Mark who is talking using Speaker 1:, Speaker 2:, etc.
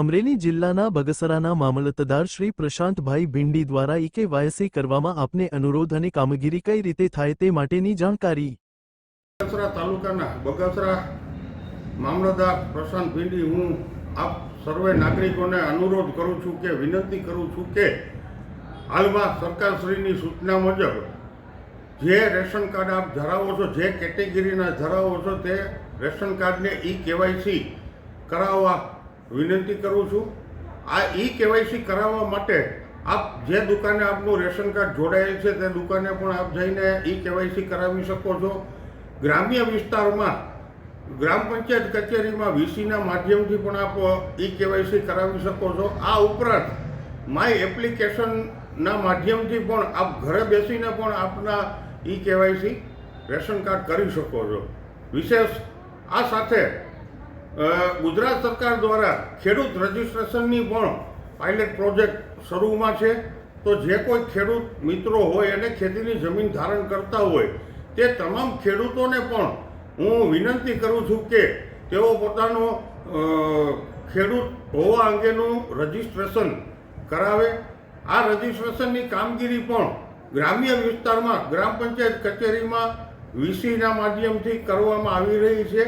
Speaker 1: અમરેલી જિલ્લાના બગસરાના મામલતદાર શ્રી પ્રશાંતભાઈ ભિંડી દ્વારા ઈકેવાયસી કરવામાં આપને અનુરોધ અને કામગીરી કઈ રીતે થાય તે માટેની જાણકારી.
Speaker 2: બગસરા તાલુકાના બગસરા મામલતદાર પ્રશાંત ભીંડી, હું આપ સર્વે નાગરિકોને અનુરોધ કરું છું કે, વિનંતી કરું છું કે, હાલમાં સરકારશ્રીની સૂચના મુજબ જે રેશન કાર્ડ આપ ધરાવો છો, જે કેટેગરીના ધરાવો છો, તે રેશન કાર્ડને ઈ કેવાયસી કરાવવા વિનંતી કરું છું, આ ઈ કેવાયસી કરાવવા માટે આપ જે દુકાને આપનું રેશન કાર્ડ જોડાયેલ છે, તે દુકાને પણ આપ જઈને ઈ કેવાયસી કરાવી શકો છો. ગ્રામ્ય વિસ્તારમાં, ગ્રામ પંચાયત કચેરીમાં વીસીના માધ્યમથી પણ આપ ઈ કેવાયસી કરાવી શકો છો. આ ઉપરાંત, માય એપ્લિકેશનના માધ્યમથી પણ આપ ઘરે બેસીને પણ આપના ઈ કેવાયસી રેશન કાર્ડ કરી શકો છો. વિશેષ, આ સાથે ગુજરાત સરકાર દ્વારા ખેડૂત રજિસ્ટ્રેશનની પણ પાયલટ પ્રોજેક્ટ શરૂમાં છે. તો જે કોઈ ખેડૂત મિત્રો હોય અને ખેતીની જમીન ધારણ કરતા હોય, તે તમામ ખેડૂતોને પણ હું વિનંતી કરું છું કે તેઓ પોતાનો ખેડૂત હોવા અંગેનું રજિસ્ટ્રેશન કરાવે. આ રજિસ્ટ્રેશનની કામગીરી પણ ગ્રામ્ય વિસ્તારમાં ગ્રામ પંચાયત કચેરીમાં વીસીના માધ્યમથી કરવામાં આવી રહી છે.